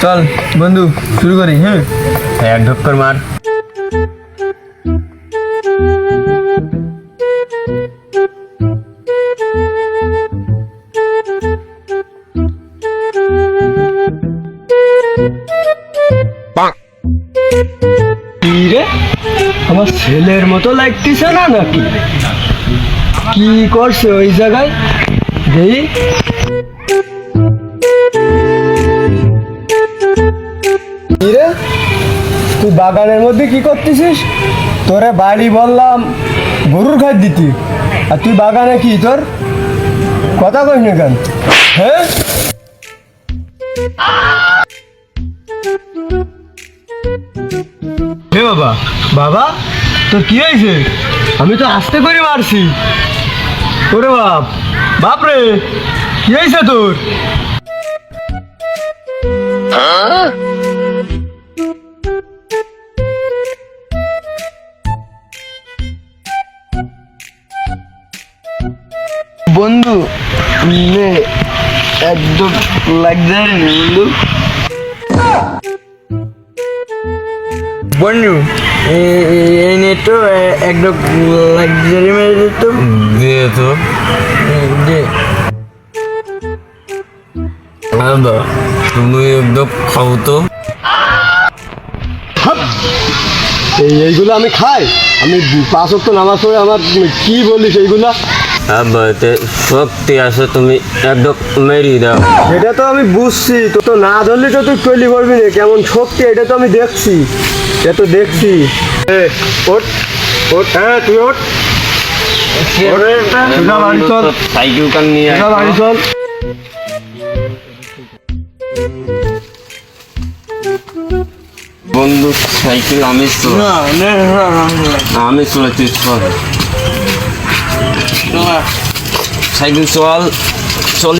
চল বন্ধু শুরু করি হ্যাঁ? এক ঢক্কর মার। কি আমার ছেলের মতো লাগতেছে না নাকি? কি করছে ওই জায়গায়? দেই তুই বাগানের মধ্যে কি করতেছিস? তোরে বাড়ি বললাম গরুর খাদ দিতি। আর তুই বাগানে কি তোর? কথা কইস না কেন? হ্যাঁ? হে বাবা বাবা তোর কি হয়েছে? আমি তো আস্তে করে মারছি। ওরে বাপ বাপ রে কি হয়েছে তোর? বন্ধু নে একদম লাগজারি বন্ধু। বন্ধু এই নেট একদম লাক্সারি মেরে দিত দিয়ে তো। তুমি একদম খাও তো। এই এইগুলো আমি খাই। আমি পাঁচ অক্ট নামাজ পড়ে আমার কি বলিস এইগুলা? আব্বা এতে শক্তি আছে তুমি একদম মেরি দাও। সেটা তো আমি বুঝছি তো তো না ধরলে তো তুই তৈরি করবি না কেমন শক্তি এটা তো আমি দেখছি এটা তো দেখছি। এ, ওঠ ওঠ হ্যাঁ তুই চল। সাইকেল কান নিয়ে বাড়ি চল। বন্ধু সাইকেল আমি চলা না না না না আমি চলাচ্ছি চল সাইকেল চল চল